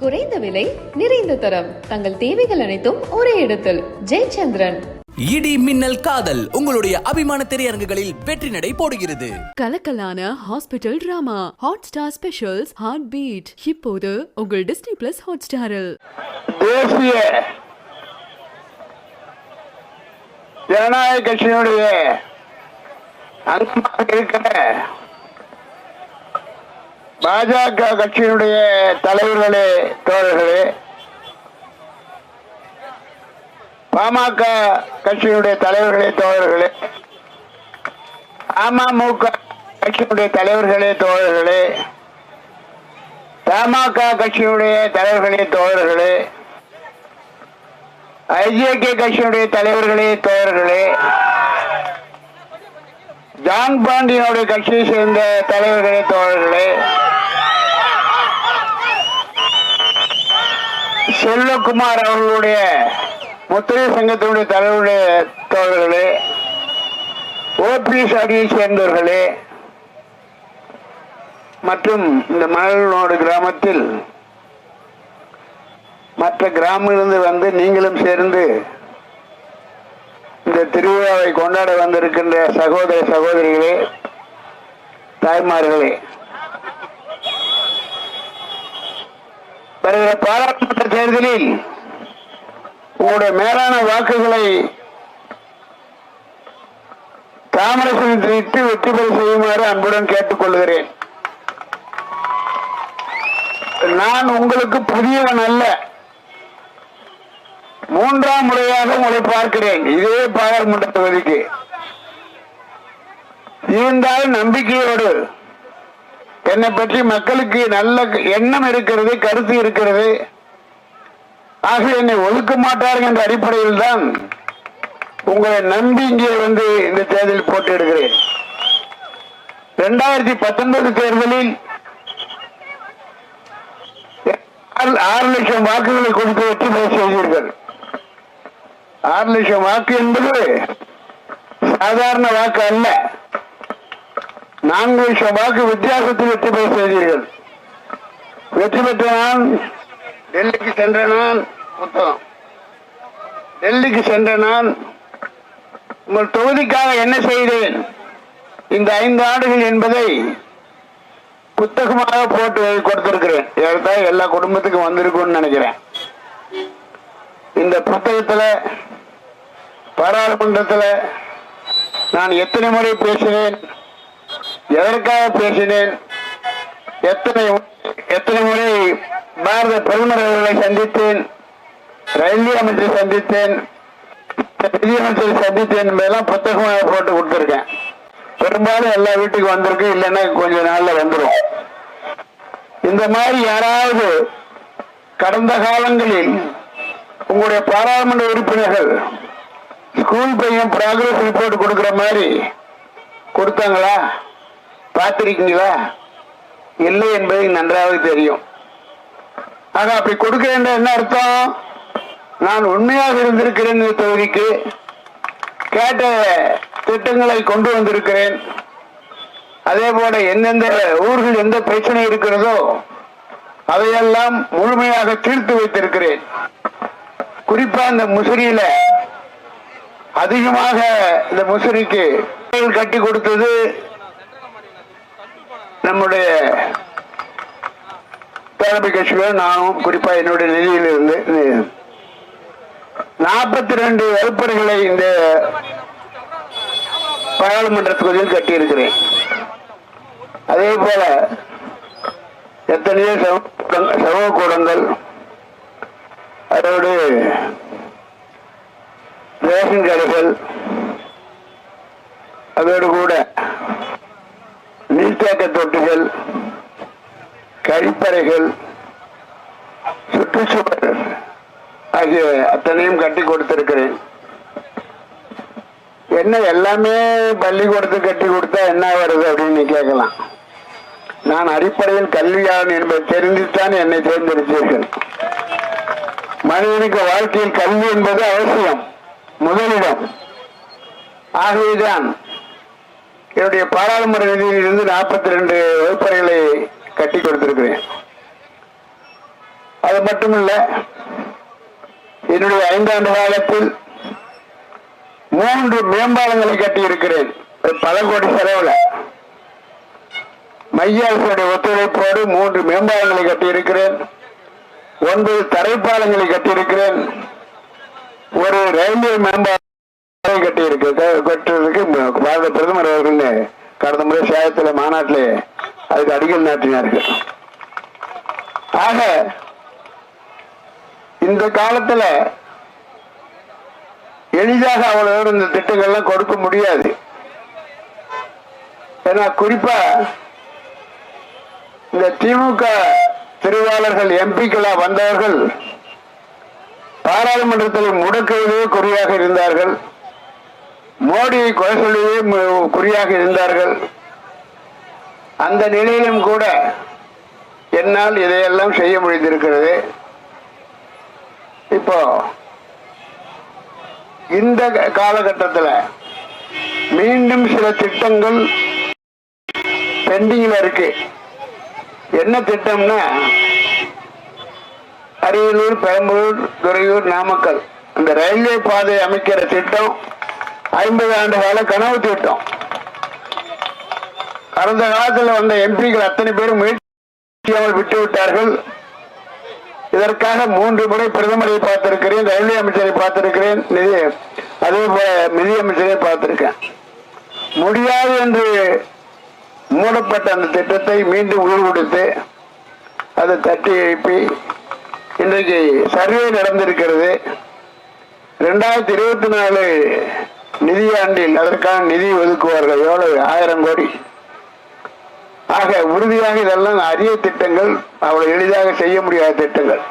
குறைந்த விலை நிறைந்த தரம். தங்கள் தேவைகள் அனைத்தும் ஒரே இடத்தில். ஜெயச்சந்திரன். இடி மின்னல் காதல் உங்களுடைய அபிமான திரையரங்குகளில் வெற்றி நடை போடுகிறது. கலக்கலான hospital drama Hotstar specials heart beat இப்போது உங்கள் டிஸ்னி பிளஸ் ஹாட் ஸ்டாரில் தேசிய ஜனநாயக கட்சியினுடைய அங்கமாக இருக்கிற பாஜக கட்சியினுடைய தலைவர்களே தோழர்களே பாமக கட்சியினுடைய தலைவர்களே தோழர்களே அமமுக கட்சியினுடைய தலைவர்களே தோழர்களே தமாக கட்சியினுடைய தலைவர்களே தோழர்களே ஐஜேகே கட்சியினுடைய தலைவர்களே தோழர்களே ஜான் பாண்டியனுடைய கட்சியை சேர்ந்த தலைவர்களே தோழர்களே செல்வகுமார் அவர்களுடைய முத்திரை சங்கத்தினுடைய தலைவருடைய தோழர்களே ஓபிஎஸ் அணியை சேர்ந்தவர்களே மற்றும் இந்த மணலோடு கிராமத்தில் மற்ற கிராமத்திலிருந்து வந்து நீங்களும் சேர்ந்து இந்த திருவிழாவை கொண்டாட வந்திருக்கின்ற சகோதர சகோதரிகளே தாய்மார்களே வருகிற சட்டமன்ற தேர்தலில் உங்களுடைய மேலான வாக்குகளை தாமரசன் இட்டு வெற்றி பெற செய்யுமாறு அன்புடன் கேட்டுக்கொள்கிறேன் நான் உங்களுக்கு புதியவன் அல்ல. மூன்றாம் முறையாக உங்களை பார்க்கிறேன். இதே பாராளுமன்ற தொகுதிக்கு. இருந்தால் நம்பிக்கையோடு என்னை பற்றி மக்களுக்கு நல்ல எண்ணம் இருக்கிறது கருத்து இருக்கிறது. ஆக என்னை ஒதுக்க மாட்டார்கள் என்ற அடிப்படையில் தான் உங்களை நம்பி இங்கே வந்து இந்த தேர்தலில் போட்டியிடுகிறேன். இரண்டாயிரத்தி பத்தொன்பது தேர்தலில் ஆறு- ஆறு லட்சம் வாக்குகளை கொடுத்து வெற்றி பெற செய்தீர்கள். ஆறு லட்சம் வாக்கு என்பது சாதாரண வாக்கு அல்ல. நான்கு லட்சம் வாக்கு வித்தியாசத்தில் வெற்றி பெற செய்தீர்கள். வெற்றி பெற்ற நான் டெல்லிக்கு சென்ற நான் புத்தகம் டெல்லிக்கு சென்ற நான் உங்கள் தொகுதிக்காக என்ன செய்தேன்? இந்த ஐந்து ஆண்டுகள் என்பதை புத்தகமாக போட்டு கொடுத்திருக்கிறேன். ஏறத்தாழ எல்லா குடும்பத்துக்கும் வந்திருக்கும்னு நினைக்கிறேன். இந்த புத்தகத்துல பாராளுமன்றத்தில் நான் எத்தனை முறை பேசினேன்? எதற்காக பேசினேன்? எத்தனை எத்தனை முறை பாரத பிரதமர் அவர்களை சந்தித்தேன்? ரயில்வே அமைச்சரை சந்தித்தேன் நிதியமைச்சரை சந்தித்தேன் மேலாம் புத்தகமாக போட்டு கொடுத்துருக்கேன். பெரும்பாலும் எல்லா வீட்டுக்கும் வந்திருக்கு இல்லைன்னா கொஞ்ச நாள்ல வந்துடும் இந்த மாதிரி யாராவது கடந்த காலங்களில் உங்களுடைய பாராளுமன்ற உறுப்பினர்கள் ஸ்கூல் பையன் ப்ராக்ரஸ் ரிப்போர்ட் கொடுக்குற மாதிரி கொடுத்தாங்களா? பார்த்திருக்கீங்களா? இல்லை என்பது நன்றாக தெரியும். ஆக அப்படி கொடுக்கிறேன் என்ன அர்த்தம்? நான் உண்மையாக இருந்திருக்கிறேன் இந்த தொகுதிக்கு கேட்ட திட்டங்களை கொண்டு வந்திருக்கிறேன். அதே போல எந்தெந்த ஊர்கள் எந்த பிரச்சனை இருக்கிறதோ அதையெல்லாம் முழுமையாக தீர்த்து வைத்திருக்கிறேன். குறிப்பா இந்த முசிறியில அதிகமாக இந்த முசிறிக்கு கட்டி கொடுத்தது நம்முடைய தலைமை நானும் குறிப்பா என்னுடைய நிதியிலிருந்து நாற்பத்தி ரெண்டு வகுப்பறைகளை இந்த பாராளுமன்ற தொகுதியில் கட்டியிருக்கிறேன். அதே போல எத்தனையோ சமூக- சமூக கூடங்கள் அதோடு ரேஷன் கடைகள் அதோடு கூட நீர்த்தேக்க தொட்டிகள் கழிப்பறைகள் சுற்றுச்சுவர் ஆகிய அத்தனையும் கட்டி கொடுத்திருக்கிறேன். என்ன எல்லாமே பள்ளிக்கூடத்துக்கு கட்டி கொடுத்தா என்ன வருது அப்படின்னு நீ கேட்கலாம். நான் அடிப்படையில் கல்வியாளன் என்பதை தெரிந்துத்தான் என்னை தேர்ந்தெடுத்தீர்கள். மனிதனுக்கு வாழ்க்கையில் கல்வி என்பது அவசியம் முதலிடம். ஆகவேதான் என்னுடைய பாராளுமன்ற நிதியிலிருந்து நாற்பத்தி ரெண்டு வகுப்பறைகளை கட்டி கொடுத்திருக்கிறேன். அது மட்டுமில்லை என்னுடைய ஐந்தாண்டு காலத்தில் மூன்று மேம்பாலங்களை கட்டி இருக்கிறேன் பல கோடி செலவுல. மைய அரசுடைய ஒத்துழைப்போடு மூன்று மேம்பாலங்களை கட்டி இருக்கிறேன் ஒன்பது தரைப்பாலங்களை கட்டியிருக்கிறேன். ஒரு ரயில்வே மேம்பாலம் கட்டியிருக்கு கட்டுறதுக்கு பாரத பிரதமர் அவர்கள் கடந்த முறை சேலத்தில் மாநாட்டிலே அதுக்கு அடிக்கல் நாட்டினார்கள். ஆக இந்த காலத்துல எளிதாக அவ்வளவு இந்த திட்டங்கள்லாம் கொடுக்க முடியாது. ஏன்னா குறிப்பா இந்த திமுக திருவாளர்கள் எம்பிக்களா வந்தவர்கள் பாராளுமன்றத்தில் முடக்கவே குறியாக இருந்தார்கள். மோடியை கொலை சொல்லவே குறியாக இருந்தார்கள். அந்த நிலையிலும் கூட என்னால் இதையெல்லாம் செய்ய முடிந்திருக்கிறது. இப்போ இந்த காலகட்டத்தில் மீண்டும் சில திட்டங்கள் பெண்டிங்கில் இருக்கு. என்ன திட்டம்னா அரியலூர் பெரம்பலூர் துறையூர் நாமக்கல். அந்த ரயில்வே பாதை அமைக்கிற திட்டம் ஐம்பது ஆண்டு கால கனவு திட்டம். கடந்த காலத்தில் வந்த எம்பிக்கள் அத்தனை பேரும் முயற்சியாமல் விட்டு விட்டார்கள் இதற்காக மூன்று முறை பிரதமரை பார்த்திருக்கிறேன் ரயில்வே அமைச்சரை பார்த்திருக்கிறேன் நிதி அதே போல நிதியமைச்சரை பார்த்திருக்கேன். முடியாது என்று மூடப்பட்ட அந்த திட்டத்தை மீண்டும் உருவெடுத்து அதை தட்டி எழுப்பி இன்றைக்கு சர்வே நடந்திருக்கிறது. ரெண்டாயிரத்தி இருபத்தி நாலு நிதியாண்டில் அதற்கான நிதி ஒதுக்குவார்கள் எவ்வளவு ஆயிரம் கோடி. ஆக உறுதியாக இதெல்லாம் அரிய திட்டங்கள் அவ்வளவு எளிதாக செய்ய முடியாத திட்டங்கள்.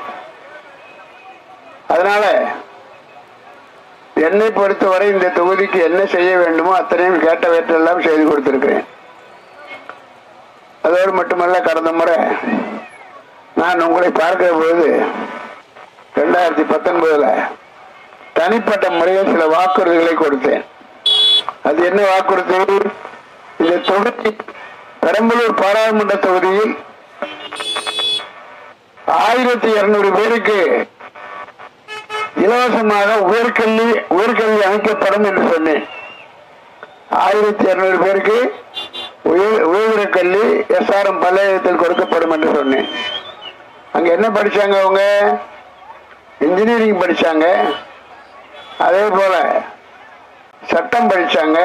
அதனால என்னை பொறுத்தவரை இந்த தொகுதிக்கு என்ன செய்ய வேண்டுமோ அத்தனையும் கேட்டவற்றெல்லாம் செய்து கொடுத்திருக்கிறேன். அதோடு மட்டுமல்ல கடந்த முறை நான் உங்களை பார்க்கிற பொழுது ரெண்டாயிரத்தி பத்தொன்பதுல தனிப்பட்ட முறையில் சில வாக்குறுதிகளை கொடுத்தேன். அது என்ன வாக்குறுதி? இந்த தொகுதி பெரம்பலூர் பாராளுமன்ற தொகுதியில் ஆயிரத்தி இருநூறு பேருக்கு இலவசமாக உயர்கல்வி உயர்கல்வி அமைக்கப்படும் என்று சொன்னேன். ஆயிரத்தி இருநூறு பேருக்கு உயர் கல்வி எஸ்ஆர்எம் பல்கலைக்கழகத்தில் கொடுக்கப்படும் என்று சொன்னேன். அங்க என்ன படிச்சாங்க அவங்க? இன்ஜினியரிங் படிச்சாங்க. அதே போல சட்டம் படிச்சாங்க.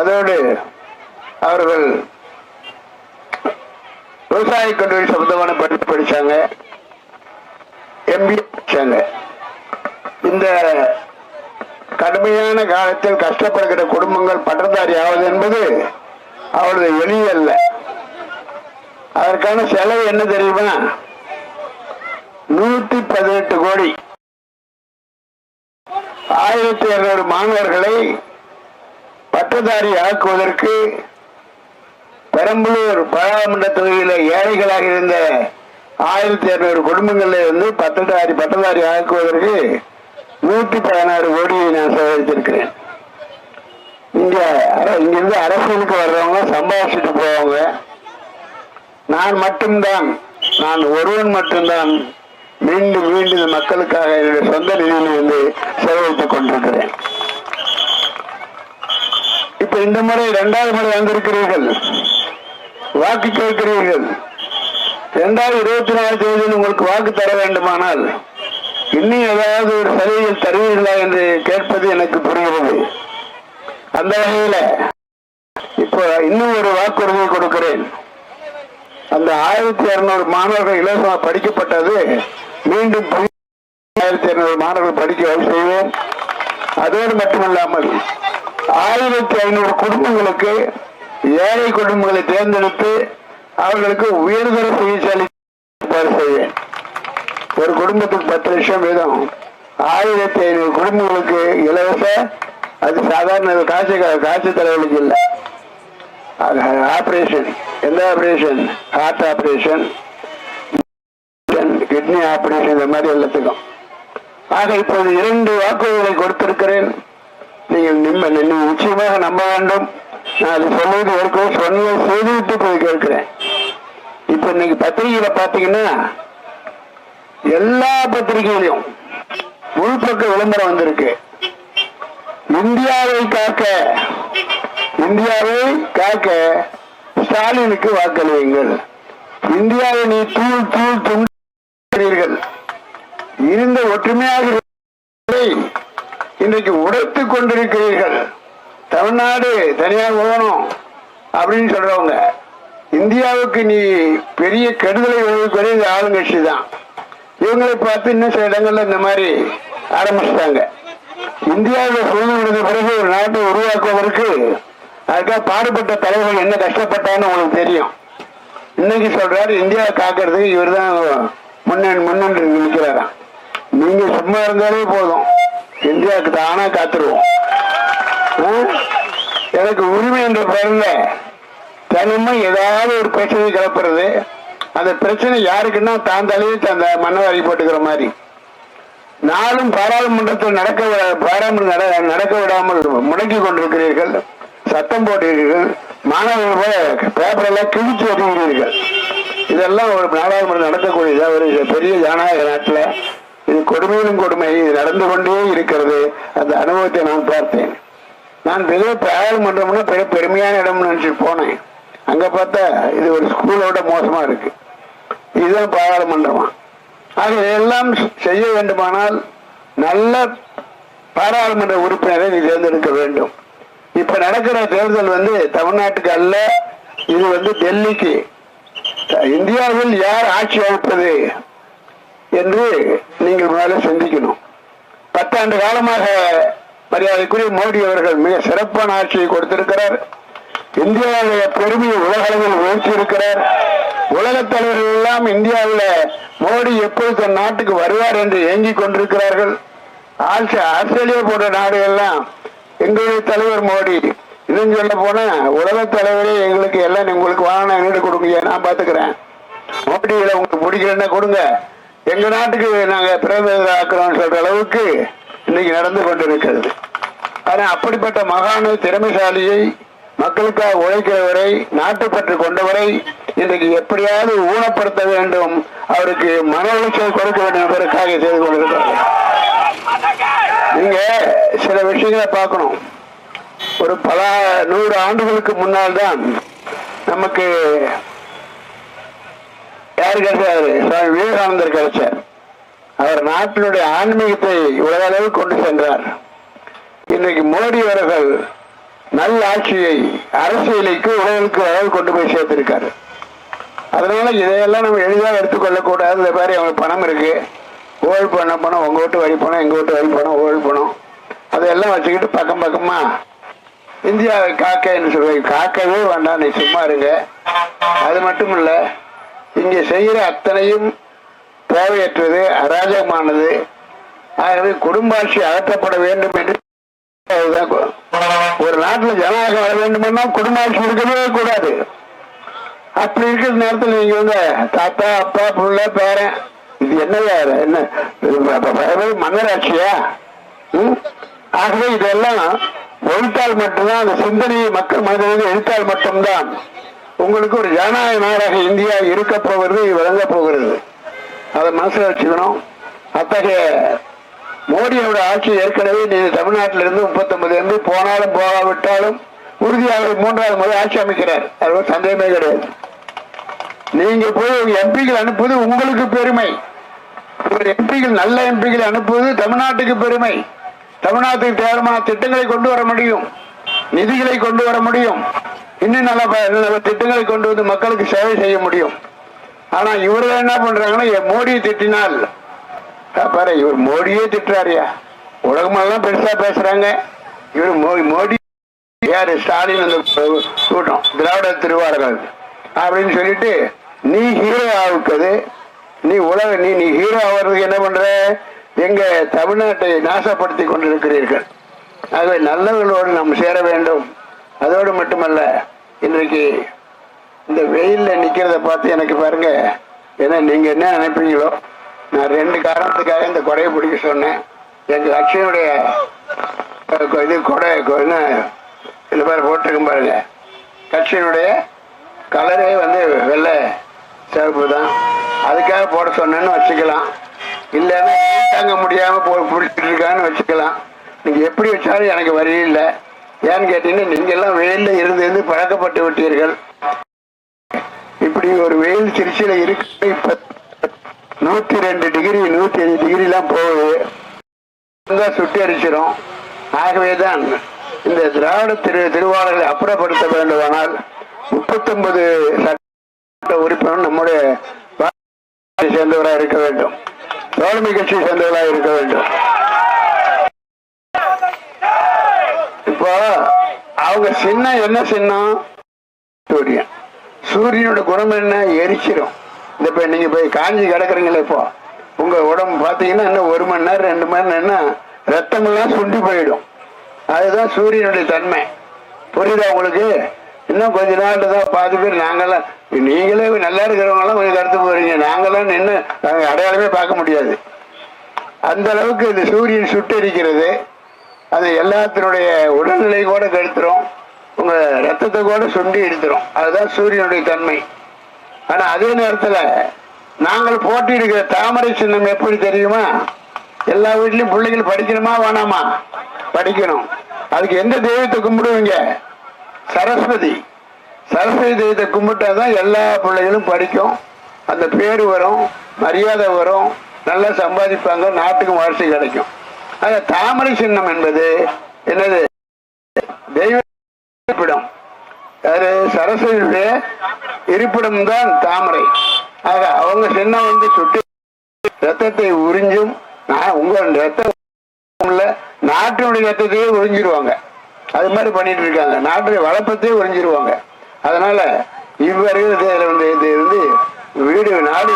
அதோடு அவர்கள் விவசாய கல்லூரி சம்பந்தமான படிப்பு படிச்சாங்க. எம்பிஏ படித்தாங்க இந்த கடுமையான காலத்தில் கஷ்டப்படுகிற குடும்பங்கள் பட்டதாரி ஆவது என்பது அவரது எளிதல்ல அதற்கான செலவு என்ன தெரியுமா? நூத்தி பதினெட்டு கோடி. ஆயிரத்தி இருநூறு மாணவர்களை பட்டதாரி ஆக்குவதற்கு பெரம்பலூர் பாராளுமன்ற தொகுதியில் ஏழைகளாக இருந்த ஆயிரத்தி இரநூறு குடும்பங்களில் இருந்து பட்டதாரி பட்டதாரி ஆக்குவதற்கு நூற்றி பதினாறு கோடியை நான் சேகரித்திருக்கிறேன் இங்க அர- இங்கிருந்து அரசியலுக்கு வர்றவங்க சம்பாதிச்சுட்டு போவாங்க நான் மட்டும்தான் நான் ஒருவன் மட்டும்தான் மீண்டும் மீண்டும் இந்த மக்களுக்காக என்னுடைய சொந்த நிதியிலிருந்து செலவழித்துக் கொண்டிருக்கிறேன். இப்ப இந்த முறை இரண்டாவது முறை வந்திருக்கிறீர்கள். வாக்கு கேட்கிறீர்கள். இரண்டாயிரத்தி இருபத்தி நாலு தேதியில் உங்களுக்கு வாக்கு தர வேண்டுமானால் இன்னும் ஏதாவது ஒரு சலுகைகள் தருவீர்களா என்று கேட்பது எனக்கு புரிகிறது. அந்த வகையில இப்போ இன்னும் ஒரு வாக்குறுதியை கொடுக்கிறேன். அந்த ஆயிரத்தி இருநூறு மாணவர்கள் இலவசமாக படிக்கப்பட்டது மீண்டும் ஆயிரத்தி இருநூறு மாணவர்கள் படிக்க செய்வோம். அதோடு மட்டுமல்லாமல் ஆயிரத்தி ஐநூறு குடும்பங்களுக்கு ஏழை குடும்பங்களை தேர்ந்தெடுத்து அவர்களுக்கு உயர்தர சிகிச்சை அளிக்க செய்வேன். ஒரு குடும்பத்துக்கு பத்து லட்சம் வீதம். ஆயிரத்தி ஐநூறு குடும்பங்களுக்கு இலவச. அது சாதாரண காய்ச்சல் காட்சி தலைவலிக்கு இல்லை. ஆப்ரேஷன். எந்த operation? Heart operation. Kidney operation இந்த மாதிரி எல்லாத்துக்கும். ஆக இப்போது இரண்டு வாக்குறுதிகளை கொடுத்திருக்கிறேன். நீங்கள் நிம்ம நிச்சயமாக நம்ப வேண்டும். நான் அது சொல்வது ஏற்கனவே சொன்னதை செய்துவிட்டு போய் கேட்கிறேன். இப்ப இன்னைக்கு பத்திரிகையில பாத்தீங்கன்னா எல்லா பத்திரிகையிலையும் உள்பக்க விளம்பரம் வந்திருக்கு. இந்தியாவை காக்க இந்தியாவை காக்க ஸ்டாலினுக்கு வாக்களியுங்கள். இந்தியாவை நீ தூள் தூள் துண்டீர்கள் இருந்த ஒற்றுமையாக இன்றைக்கு உடைத்துக் கொண்டிருக்கிறீர்கள். தமிழ்நாடு தனியாக போகணும் அப்படின்னு சொல்றவங்க. இந்தியாவுக்கு நீ பெரிய கெடுதலை விளைவிக்கக்கூடிய இந்த ஆளுங்கட்சி தான். இவங்களை பார்த்து இன்னும் சில இடங்கள்ல இந்த மாதிரி ஆரம்பிச்சிட்டாங்க. இந்தியாவில் சுதந்திரம் பிறகு ஒரு நாட்டை உருவாக்குவதற்கு அதுக்காக பாடுபட்ட தலைவர்கள் என்ன கஷ்டப்பட்டான்னு உங்களுக்கு தெரியும். இன்னைக்கு சொல்றாரு இந்தியாவை காக்கிறதுக்கு இவர் தான் முன்னணி முன்னணி நிற்கிறாராம். நீங்க சும்மா இருந்தாலே போதும். இந்தியாவுக்கு தானா காத்துருவோம். எனக்கு உரிமை என்ற பெயர்ல தனிமை ஏதாவது ஒரு பிரச்சனை கிளப்புறது. அந்த பிரச்சனை யாருக்குன்னா தான் தலையில் அந்த மன்னவாரி போட்டுக்கிற மாதிரி. நாளும் பாராளுமன்றத்தில் நடக்க பாராளுமன்ற பாராளுமன்றம் நட- நடக்க விடாமல் முடக்கி கொண்டிருக்கிறீர்கள். சத்தம் போடுகிறீர்கள் மாணவர்கள் பேப்பரெல்லாம் கிழிச்சு வருகிறீர்கள் இதெல்லாம் ஒரு நாடாளுமன்றம் நடக்கக்கூடியதா ஒரு பெரிய ஜனநாயக நாட்டில் இது கொடுமையிலும் கொடுமை இது நடந்து கொண்டே இருக்கிறது. அந்த அனுபவத்தை நான் பார்த்தேன். நான் பெரிய பாராளுமன்றம்னா பெரிய பெருமையான இடம்னு நினைச்சிட்டு போனேன். அங்க பார்த்தா இது ஒரு ஸ்கூலோட மோசமா இருக்கு. இதுதான் பாராளுமன்றமா. ஆக இதெல்லாம் செய்ய வேண்டுமானால் நல்ல பாராளுமன்ற உறுப்பினரை நீ தேர்ந்தெடுக்க வேண்டும். இப்ப நடக்கிற தேர்தல் வந்து தமிழ்நாட்டுக்கு அல்ல இது வந்து டெல்லிக்கு. இந்தியாவில் யார் ஆட்சி அமைப்பது என்று நீங்கள் முதல்ல சிந்திக்கணும். பத்தாண்டு காலமாக மரியாதைக்குரிய மோடி அவர்கள் மிக சிறப்பான ஆட்சியை கொடுத்திருக்கிறார். இந்தியாவுடைய பெருமையை உலக அளவில் உயர்த்தியிருக்கிறார். உலகத் தலைவர்கள் எல்லாம் இந்தியாவில் மோடி எப்போது தன் நாட்டுக்கு வருவார் என்று ஏங்கிக் கொண்டிருக்கிறார்கள். ஆஸ்திரே- ஆஸ்திரேலியா போன்ற நாடுகள்லாம் எங்களுடைய தலைவர் மோடி. இன்னும் சொல்ல போனா உலக தலைவரே எங்களுக்கு எல்லாம் உங்களுக்கு வாங்கின எங்கிட்ட கொடுங்க நான் பாத்துக்கிறேன். மோடியில் உங்களுக்கு பிடிக்கலன்னா கொடுங்க. எங்க நாட்டுக்கு நாங்க பிறந்த ஆக்குறோம்னு சொல்ற அளவுக்கு இன்னைக்கு நடந்து கொண்டிருக்கிறது. ஆனால் அப்படிப்பட்ட மகானு திறமைசாலியை மக்களுக்காக உழைக்கிறவரை நாட்டுப்பற்று கொண்டவரை இன்றைக்கு எப்படியாவது ஊனப்படுத்த வேண்டும். அவருக்கு மன உளைச்சல் கொடுக்க வேண்டும் என்பதற்காக செய்து கொண்டிருக்கிறார் நீங்க சில விஷயங்களை பார்க்கணும். ஒரு பல நூறு ஆண்டுகளுக்கு முன்னால் தான் நமக்கு யார் கிடைச்சாரு? சுவாமி விவேகானந்தர் கிடைச்சார். அவர் நாட்டினுடைய ஆன்மீகத்தை உலக அளவு கொண்டு சென்றார். இன்றைக்கு மோடி அவர்கள் நல்ல ஆட்சியை அரசியலுக்கு உலகிற்கு அளவு கொண்டு போய் சேர்த்திருக்காரு. அதனால இதையெல்லாம் நம்ம எளிதாக எடுத்துக்கொள்ளக்கூடாது. இந்த மாதிரி அவங்க பணம் இருக்கு. ஓல் பண்ண பணம் உங்க வீட்டு வரி பணம் எங்க வீட்டு வரி பணம் ஓல் பணம். அதையெல்லாம் வச்சுக்கிட்டு பக்கம் பக்கமா இந்தியாவை காக்கன்னு சொல்லுவேன் காக்கவே வேண்டாம் நீ சும்மா இருங்க. அது மட்டும் இல்ல இங்கே செய்கிற அத்தனையும் தேவையற்றது அராஜகமானது. ஆகவே குடும்பாட்சி அகற்றப்பட வேண்டும் என்று ஒரு நாட்டில் ஜனநாயகம் வர வேண்டுமென்னா குடும்பாட்சி இருக்கவே கூடாது. அப்படி இருக்கிற நேரத்தில் நீங்க வந்து தாத்தா அப்பா புள்ள பேரன் இது என்ன வேற? என்ன? மன்னராட்சியா? ஆகவே இதெல்லாம் எழுத்தால் மட்டும்தான் அந்த சிந்தனையை மக்கள் மனதில் எழுத்தால் மட்டும்தான் உங்களுக்கு ஒரு ஜனநாயக நாடாக இந்தியா இருக்க போகிறது விளங்க போகிறது. அதை மனசில் வச்சுக்கணும். அத்தகைய மோடியோட ஆட்சி ஏற்கனவே நீ தமிழ்நாட்டில இருந்து போனாலும் போகாவிட்டாலும் உறுதியாக மூன்றாவது முறை ஆட்சி அமைக்கிறார். அது சந்தேகமே கிடையாது. நீங்க போய் எம்பிகள் அனுப்புவது உங்களுக்கு பெருமை. உங்கள் எம்பிகள் நல்ல எம்பிகள் அனுப்புவது தமிழ்நாட்டுக்கு பெருமை. தமிழ்நாட்டுக்கு தேவையான திட்டங்களை கொண்டு வர முடியும். நிதிகளை கொண்டு வர முடியும். இன்னும் நல்ல ப- நல்ல திட்டங்களை கொண்டு வந்து மக்களுக்கு சேவை செய்ய முடியும். ஆனா இவர்கள் என்ன பண்றாங்கன்னா என் மோடியை திட்டினால் பாரு இவர் மோடியே திட்டுறாருயா. உலகமெல்லாம் பெருசா பேசுறாங்க. இவர் மோடி மோடி யாரு? ஸ்டாலின் அந்த கூட்டம் திராவிட திருவாரர்கள் அப்படின்னு சொல்லிட்டு நீ ஹீரோ ஆகுக்குது நீ உலக நீ நீ ஹீரோ ஆகிறதுக்கு என்ன பண்ற? எங்க தமிழ்நாட்டை நாசப்படுத்தி கொண்டிருக்கிறீர்கள். ஆகவே நல்லவர்களோடு நாம் சேர வேண்டும். அதோடு மட்டுமல்ல இன்றைக்கு இந்த வெயிலில் நிற்கிறத பார்த்து எனக்கு பாருங்க ஏன்னா நீங்கள் என்ன நினைப்பீங்களோ? நான் ரெண்டு காரணத்துக்காக இந்த கொடையை பிடிக்க சொன்னேன். எங்க கட்சியினுடைய இது கொடை இந்த என்ன மாதிரி போட்டிருக்கும் பாருங்க. கட்சியினுடைய கலரே வந்து வெள்ளை சிவப்பு தான். அதுக்காக போட சொன்னேன்னு வச்சுக்கலாம். இல்லைன்னா தாங்க முடியாமல் போ பிடிச்சிட்டு இருக்கான்னு வச்சுக்கலாம். நீங்கள் எப்படி வச்சாலும் எனக்கு வழி இல்லை. ஏன்னு கேட்டீங்கன்னா நீங்கள்லாம் எல்லாம் இருந்து இருந்து பழக்கப்பட்டு விட்டீர்கள். இப்படி ஒரு வெயில் திருச்சியில் இருக்கு இப்போ நூத்தி ரெண்டு டிகிரி நூத்தி அஞ்சு டிகிரி எல்லாம் போகுது. தான் சுட்டி அடிச்சிடும் ஆகவேதான் இந்த திராவிட திரு திருவாளர்களை அப்புறப்படுத்த வேண்டுமானால் முப்பத்தொன்பது சட்ட உறுப்பினர் நம்முடைய சேர்ந்தவராக இருக்க வேண்டும். தோழமை கட்சியை சேர்ந்தவராக இருக்க வேண்டும். இப்போ அவங்க சின்னம் என்ன சின்னம்? சூரியன். சூரியனோட குணம் என்ன? எரிச்சிடும் இந்த இப்போ நீங்கள் போய் காஞ்சி கிடக்குறீங்களே இப்போ. உங்கள் உடம்பு பார்த்தீங்கன்னா இன்னும் ஒரு மணி நேரம் ரெண்டு மணி நேரம்னா ரத்தமெல்லாம் சுண்டி போயிடும். அதுதான் சூரியனுடைய தன்மை. புரியுதா உங்களுக்கு? இன்னும் கொஞ்ச நாள் தான் பாதி பேர் நாங்களாம் நீங்களே நல்லா இருக்கிறவங்களாம் கொஞ்சம் கருத்து போறீங்க. நாங்களாம் நின்று நாங்கள் அடையாளமே பார்க்க முடியாது. அந்த அளவுக்கு இந்த சூரியன் சுட்டரிக்கிறது அது எல்லாத்தினுடைய உடல்நிலை கூட கெடுத்துரும். உங்கள் ரத்தத்தை கூட சுண்டி எடுத்துரும். அதுதான் சூரியனுடைய தன்மை. ஆனா அதே நேரத்துல நாங்கள் போட்டியிடுகிற தாமரை சின்னம் எப்படி தெரியுமா? எல்லா வீட்லயும் பிள்ளைகள் படிக்கணுமா வேணாமா? படிக்கணும். அதுக்கு எந்த தெய்வத்தை கும்பிடுவீங்க? சரஸ்வதி. சரஸ்வதி தெய்வத்தை கும்பிட்டாதான் எல்லா பிள்ளைகளும் படிக்கும். அந்த பேர் வரும் மரியாதை வரும் நல்லா சம்பாதிப்பாங்க நாட்டுக்கும் வளர்ச்சி கிடைக்கும். அந்த தாமரை சின்னம் என்பது என்னது? தெய்வம் அது சரஸ்வதியுடைய இருப்பிடம் தான் தாமரை. ஆக அவங்க சின்ன வந்து சுட்டி ரத்தத்தை உறிஞ்சும். நான் உங்க ரத்தம் நாட்டினுடைய ரத்தத்தையே உறிஞ்சிருவாங்க. அது மாதிரி பண்ணிட்டு இருக்காங்க. நாட்டுடைய வளப்பத்தையே உறிஞ்சிருவாங்க. அதனால இவ்வரையில் வந்து இது வந்து வீடு நாடு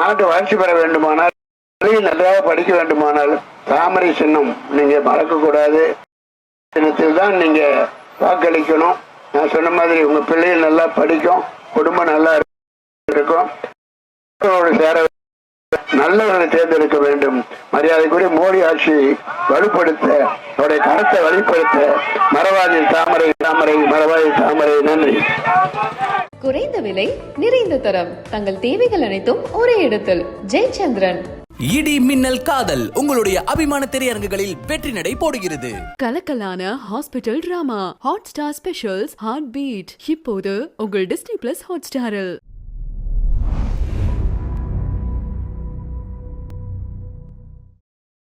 நாட்டு வளர்ச்சி பெற வேண்டுமானால் பிள்ளைகள் நன்றாக படிக்க வேண்டுமானால் தாமரை சின்னம் நீங்க மறக்கக்கூடாது. சின்னத்தில் தான் நீங்க வாக்களிக்கணும். நான் சொன்ன மாதிரி உங்க பிள்ளைகள் நல்லா படிக்கும் குடும்பம் நல்லா இருக்கும். சேர நல்லவர்களை தேர்ந்தெடுக்க வேண்டும். மரியாதைக்குரிய மோடி ஆட்சியை வலுப்படுத்த அவருடைய கருத்தை வலுப்படுத்த மரவாதி தாமரை தாமரை மரவாதி தாமரை நன்றி. குறைந்த விலை நிறைந்த தரம். தங்கள் தேவைகள் அனைத்தும் ஒரே இடத்தில். ஜெயச்சந்திரன். இடி மின்னல் காதல் உங்களுடைய அபிமான திரையரங்குகளில் வெற்றி நடை போடுகிறது. கலக்கலான hospital drama Hotstar specials heart beat இப்போது உங்கள் டிஸ்னி பிளஸ் ஹாட் ஸ்டாரில்